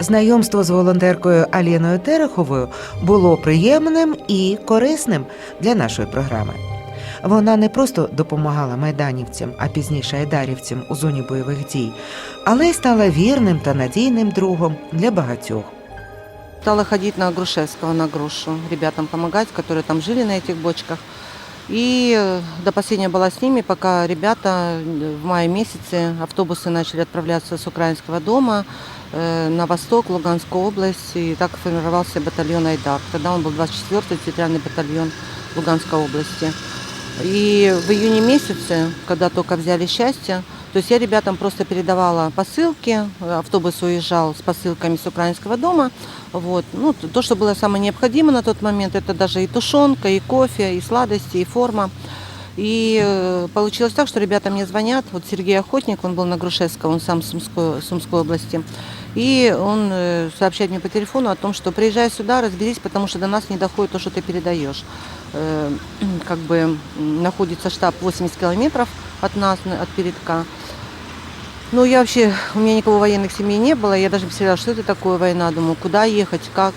Знайомство з волонтеркою Аліною Тереховою було приємним і корисним для нашої програми. Вона не просто допомагала майданівцям, а пізніше айдарівцям у зоні бойових дій, але й стала вірним та надійним другом для багатьох. Стала ходить на Грушевского, на Грушу, ребятам помогать, которые там жили на этих бочках. И э, до последнего была с ними, пока ребята э, в мае месяце автобусы начали отправляться с украинского дома э, на восток, Луганскую область. И так формировался батальон «Айдар». Тогда он был 24-й территориальный батальон Луганской области. И в июне месяце, когда только взяли счастье, то есть я ребятам просто передавала посылки, автобус уезжал с посылками с украинского дома. Вот. Ну, т- то, что было самое необходимое на тот момент, это даже и тушенка, и кофе, и сладости, и форма. И э, получилось так, что ребята мне звонят. Вот Сергей Охотник, он был на Грушевском, он сам с Сумской, Сумской области. И он э, сообщает мне по телефону о том, что приезжай сюда, разберись, потому что до нас не доходит то, что ты передаешь. Э, как бы находится штаб 80 километров от нас, на- от передка. Ну, я вообще, у меня никого военных семей не было, я даже представляла, что это такое война, думаю, куда ехать, как.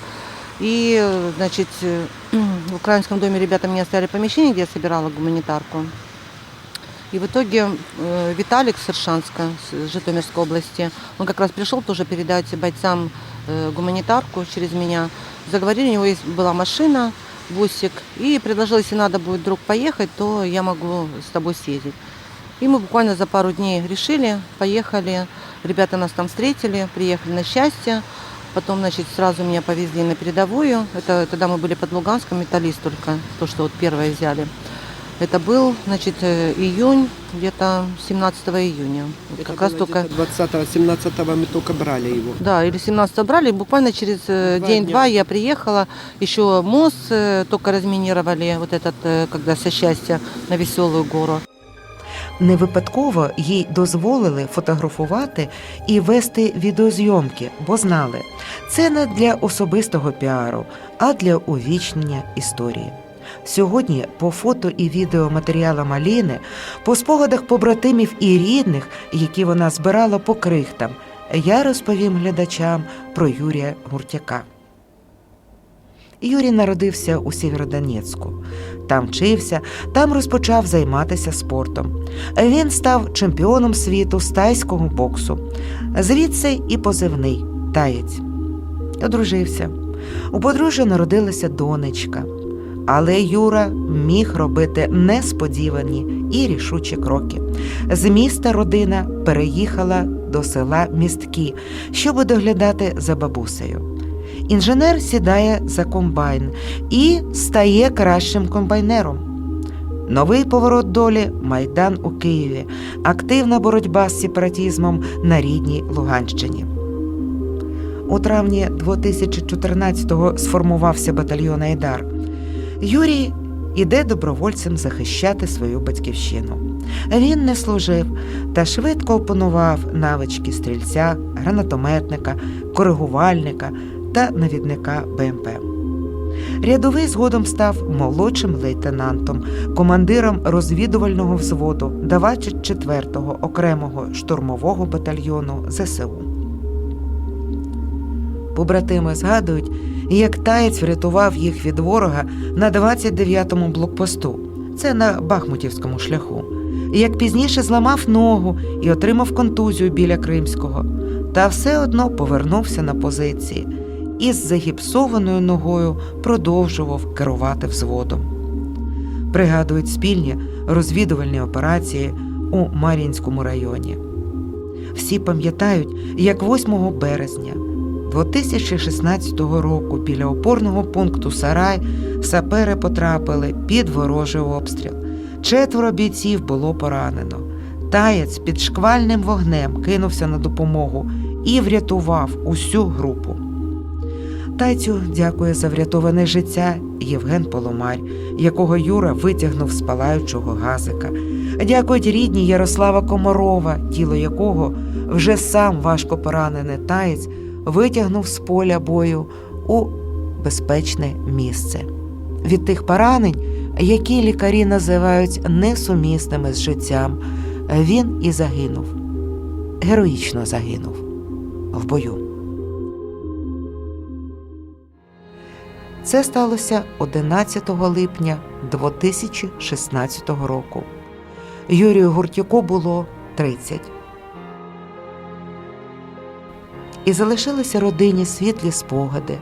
И, значит, э, в украинском доме ребята мне оставили помещение, где я собирала гуманитарку. И в итоге э, Виталик с Иршанска, с Житомирской области, он как раз пришел тоже передать бойцам э, гуманитарку через меня. Заговорили, у него есть, была машина, бусик, и предложил, если надо будет вдруг поехать, то я могу с тобой съездить. И мы буквально за пару дней решили, поехали. Ребята нас там встретили, приехали на счастье. Потом, значит, сразу меня повезли на передовую. Это тогда мы были под Луганском, металлист только, то, что вот первое взяли. Это был, значит, э, июнь, где-то 17 июня. Вот как раз только... 20-17 мы только брали его. Да, или 17 брали, и буквально через э, Два день-два дня. я приехала. Еще мост э, только разминировали, вот этот, э, когда со счастья на Веселую гору. Не випадково їй дозволили фотографувати і вести відеозйомки, бо знали, це не для особистого піару, а для увічнення історії. Сьогодні по фото і відеоматеріалам Аліни, по спогадах побратимів і рідних, які вона збирала по крихтам, я розповім глядачам про Юрія Гуртяка. Юрій народився у Сєвєродонецьку. Там вчився, там розпочав займатися спортом. Він став чемпіоном світу з тайського боксу. Звідси і позивний таєць. Одружився. У подружжя народилася донечка. Але Юра міг робити несподівані і рішучі кроки. З міста родина переїхала до села Містки, щоб доглядати за бабусею. Інженер сідає за комбайн і стає кращим комбайнером. Новий поворот долі Майдан у Києві, активна боротьба з сепаратізмом на рідній Луганщині. У травні 2014-го сформувався батальйон Айдар. Юрій іде добровольцем захищати свою батьківщину. Він не служив та швидко опанував навички стрільця, гранатометника, коригувальника та навідника БМП. Рядовий згодом став молодшим лейтенантом, командиром розвідувального взводу 24-го окремого штурмового батальйону ЗСУ. Побратими згадують, як таєць врятував їх від ворога на 29-му блокпосту. Це на Бахмутівському шляху. Як пізніше зламав ногу і отримав контузію біля Кримського, та все одно повернувся на позиції і з загіпсованою ногою продовжував керувати взводом. Пригадують спільні розвідувальні операції у Мар'їнському районі. Всі пам'ятають, як 8 березня 2016 року біля опорного пункту Сарай сапери потрапили під ворожий обстріл. Четверо бійців було поранено. Таєць під шквальним вогнем кинувся на допомогу і врятував усю групу. Тайцю дякує за врятоване життя Євген Поломарь, якого Юра витягнув з палаючого газика. Дякують рідні Ярослава Комарова, тіло якого вже сам важко поранений таєць витягнув з поля бою у безпечне місце. Від тих поранень, які лікарі називають несумісними з життям, він і загинув. Героїчно загинув в бою. Це сталося 11 липня 2016 року. Юрію Гуртюку було 30. І залишилися родині світлі спогади,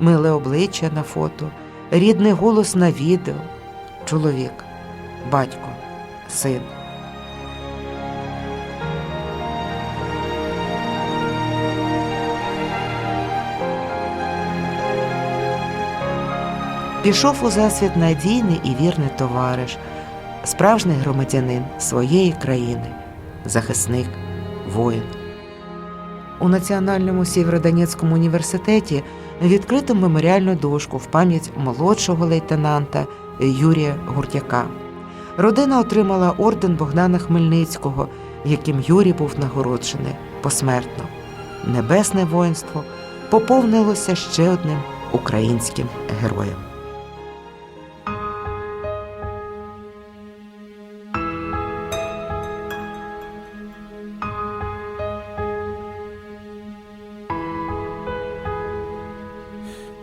миле обличчя на фото, рідний голос на відео, чоловік, батько, син. Пішов у засвіт надійний і вірний товариш, справжній громадянин своєї країни, захисник, воїн. У Національному Сєвєродонецькому університеті відкрито меморіальну дошку в пам'ять молодшого лейтенанта Юрія Гуртяка. Родина отримала орден Богдана Хмельницького, яким Юрій був нагороджений посмертно. Небесне воїнство поповнилося ще одним українським героєм.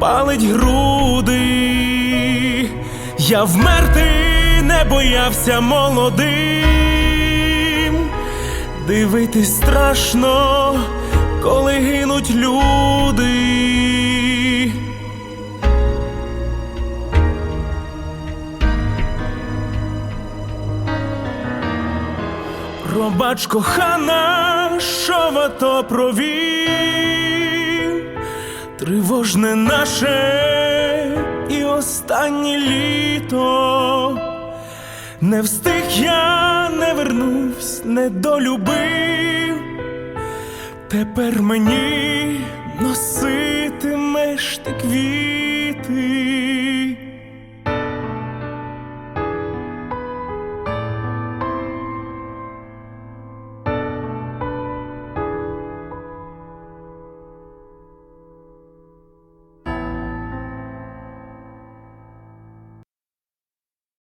палить груди. Я вмерти не боявся молодим, дивитись страшно, коли гинуть люди. Пробач, кохана, що в ато провів, тривожне наше і останнє літо. Не встиг я, не вернусь, не долюбив. Тепер мені носитимеш ти квіти.